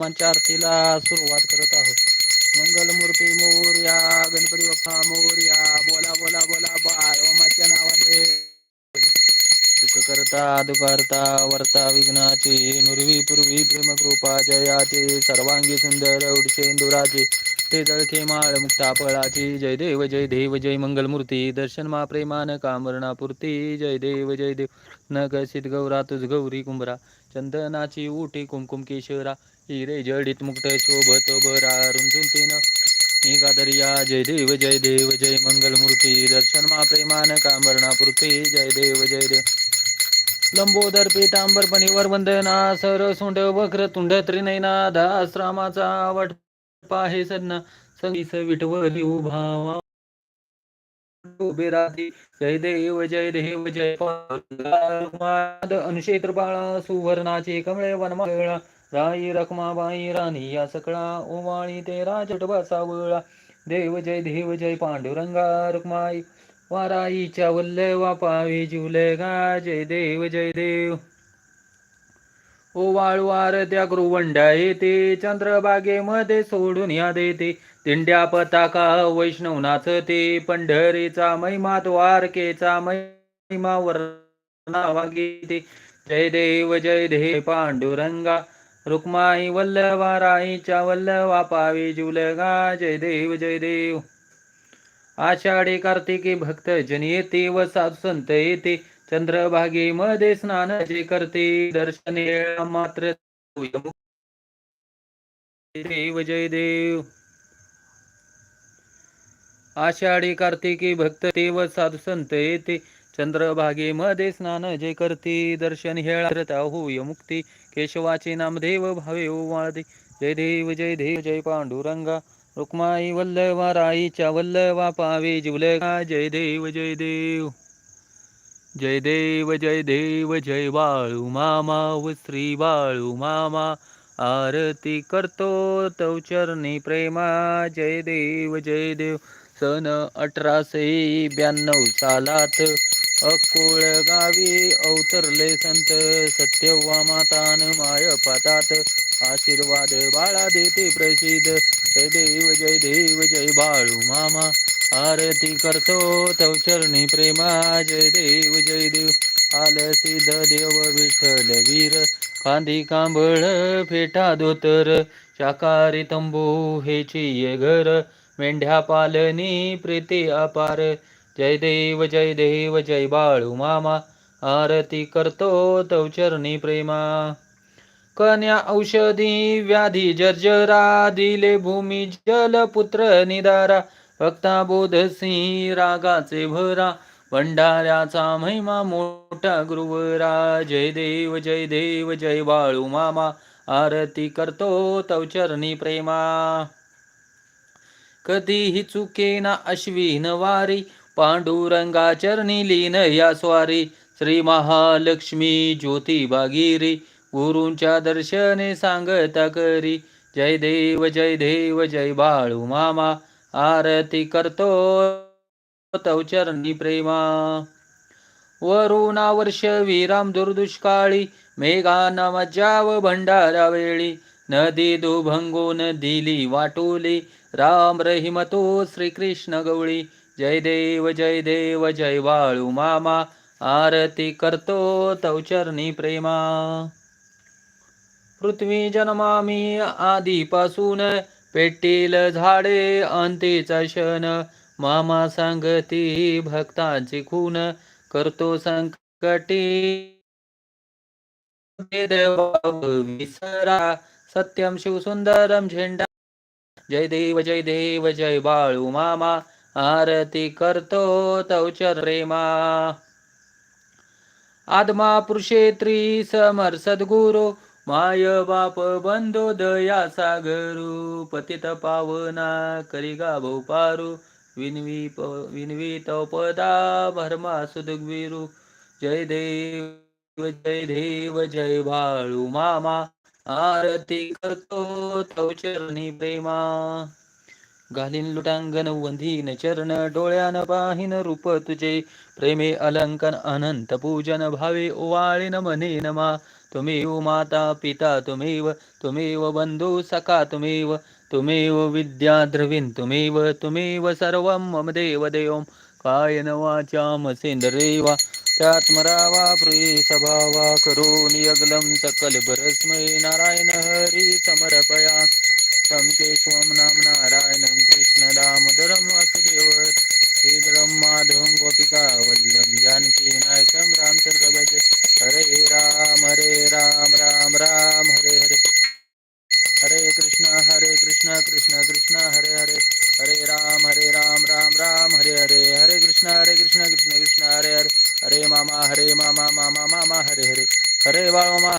आरतीला सुरुवात करत आहोत. मंगलमूर्ती मोर्या गणपती बाप्पा मोर्या बोला बोला बोला बाळ ओमाच्या नावाने. सुख करता दुकारता वर्ता विघ्नाची नुरवी पूर्वी प्रेमकृपा जयाचे सर्वांगी सुंदर उडशेंदुराचे ते जळखे माळ मुक्ता फळाची जय देव जय देव जय मंगलमूर्ती. दर्शन मा प्रेमान कामरणापूर्ती. जय देव जय देव. न कसित गौरा तुझ गौरी कुंभरा. चंदनाची उठी कुमकुम केशरा. हिरे जडित मुक्त शोभत बरा. रुंजून तीन निगादरिया जय देव जय देव जय मंगलमूर्ती. दर्शन मा प्रेमान कामरणापूर्ती. जय देव जय देव. लंबोदर पीतांबर पणीवर वंदना. सर सुंड वक्र तुंड त्रिनयना दास रामाचा वट पाहे सन्ना संगीस विठवली उभावा। उभे राधी जय देव जय देव जय पाद अनुक्षेत्र बाळा सुवर्णाचे कमळे वनमाळा राई रखमाबाई राणी या सकळा ओवाळी ते राजट बसावळा। देव जय देव जय पांडुरंगा रुक्माई। वाराईच्या वल्ले पावी जिवले गा जय देव जय देव। ओ वाळवार त्या गृवंडा येते चंद्रबागेमध्ये सोडून या देते तिंड्या पताका वैष्णव नाचते पंढरीचा महिमा द्वारकेचा महिमा वर्णावा गीते जय देव जय देव पांडुरंगा रुक्माई वल्लवा राईच्या वल्लवा पावी जुलगा जय देव जय देव. आषाढी कार्तिकी भक्त जन येते व साधू संत येते. चंद्रभागेमध्ये स्नान जे करते दर्शन मात्र देव जय देव. आषाढी कार्तिकी भक्त देव साधू संत येते. चंद्रभागेमध्ये स्नान जे करते दर्शन हेळा होय मुक्ती. केशवाचे नामदेव भावे वाळदे जय देव जय देव जय पांडुरंगा. रुक्माई वल्लवा राईच्या वल्लवा पावे जिवलगा. जय देव जय देव. जय देव जय देव जय बाळू मामा व श्री बाळू मामा. आरती करतो तव चरणी प्रेमा. जय देव जय देव. सन अठराशे ब्याण्णव सालात अकोळ गावी अवतरले संत सत्यवा मातान माय पातात. आशीर्वाद बाळा देते प्रसिद्ध. जय देव जय देव जय बाळू मामा. आरती करतो तव चरणी प्रेमा जय देव जय देव. आल सिद्ध देव विठ्ठल वीर. कांदी कांबळ फेटा धोतर. शाकाहारी तंबू हे ये घर. मेंढ्या पालनी प्रीती अपार. जय देव जय देव जय बाळू मामा. आरती करतो तव चरणी प्रेमा. कन्या औषधी व्याधी जर्जरा. दिले भूमी जल पुत्र निदारा. भक्ता बोध सिंह रागाचे भरा भंडाऱ्याचा महिमा मोठा गुरुवरा. जय देव जय देव जय बाळू मामा आरती करतो तव चरणी प्रेमा. कधीही चुकेना अश्विन वारी पांडुरंगा चरणी लीन या स्वारी. श्री महालक्ष्मी ज्योती बागिरी गुरूंच्या दर्शने सांगता करी. जय देव जय देव जय बाळू मामा आरती करतो तव चरणी प्रेमा. वरुणा वर्ष विराम दुर्दुष्काळी मेघाना मज्जाव भंडारा वेळी नदी दुभंगून दिली वाटोली राम रहिमतो श्रीकृष्ण गवळी जय देव जय देव जय बाळू मामा आरती करतो तव चरणी प्रेमा. पृथ्वी जन्मामी आधीपासून पेटील झाडे अंतीचा क्षण. मामा सांगती भक्तांची खून. करतो संकटी. विसरा. सत्यम शिवसुंदरम झेंडा. जय देव जय देव जय बाळू मामा. आरती करतो तवचर रेमा आदमा पुरुषेत्री समर सद्गुरु. माय बाप बंधो दया सागरू पतित पावना करी गा पारू. विनवी विनवी तव पदा भरमा सुदगवीरू. जय देव जय देव जय बाळू मामा. आरती करतो तव चरणी प्रेमा. घालीन लुटांगण वंधीन चरण डोळ्यान पाहिन रूप तुझे. प्रेमे अलंकन अनंत पूजन भावे ओवाळीन मने नमा तुम्हीव माता पिता तुम्हीव तुम्हीव बंधू सखा तुम्हीव तुम्हीव विद्या द्रविण तुम्हीव तुम्हीव सर्वं मम देव देवं। कायन वाचा मसेंद्रेवा त्यात्मरावा प्रिय स्वभावा करून यगलम सकल परस्मै नारायण हरी समर्पया। तं केशवम नाम नारायणं कृष्णदामोदरं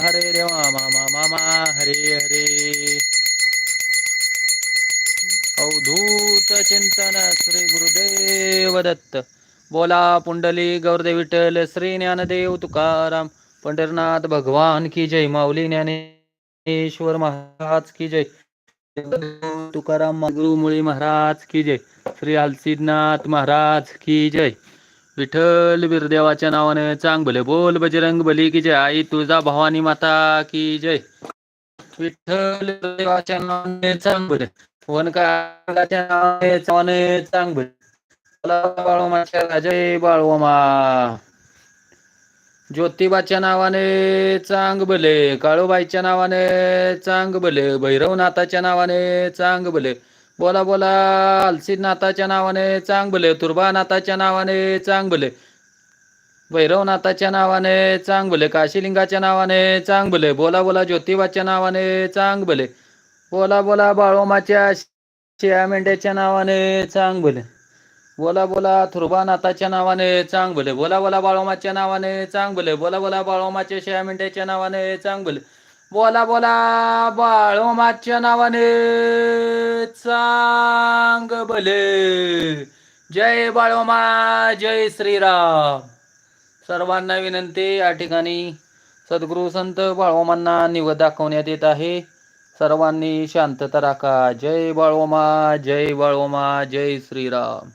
हरे बाळोमा हरे देवा मामा मामा हरे हरे. अवधूत चिंतन श्री गुरुदेव दत्त. बोला पुंडली गौरदेव विठ्ठल श्री ज्ञानदेव तुकाराम. पंढरनाथ भगवान की जय माऊली ज्ञानेश्वर महाराज की जय. तुकाराम गुरुमुळी महाराज की जय. श्री हलसीनाथ महाराज की जय. विठ्ठल बिरदेवाच्या नावाने चांग भले बोल बजरंग बली की जय. आई तुझा भवानी माता की जय. विठ्ठल देवाच्या नावाने चांग भले वनकाच्या नावाने चावाने चांग भले बाळोमाच्या जय बाळोमा ज्योतिबाच्या नावाने चांग भले काळूबाईच्या नावाने चांग भले भैरवनाथाच्या नावाने चांग भले बोला बोला. अलसीनाथाच्या नावाने चांग भले तुर्बानाथाच्या नावाने चांग भले भैरवनाथाच्या नावाने चांग भले काशीलिंगाच्या नावाने चांग भले बोला बोला. ज्योतिबाच्या नावाने चांग भले बोला बोला. बाळोमाच्या शिया मेंढ्याच्या नावाने चांग भले बोला. बोला थुर्बानाथाच्या नावाने चांग भले बोला बोला. बाळोमाच्या नावाने चांग भले बोला बोला. बाळोमाच्या शिया मेंढ्याच्या नावाने चांग भले बोला बोला. बाळोमाच्या नावाने चांग भले. जय बाळोमा जय श्रीराम. सर्वांना विनंती या ठिकाणी सद्गुरू संत बाळोमांना निवद दाखवण्यात येत आहे. सर्वांनी शांतता राखा. जय बाळोमा जय बाळोमा जय श्रीराम.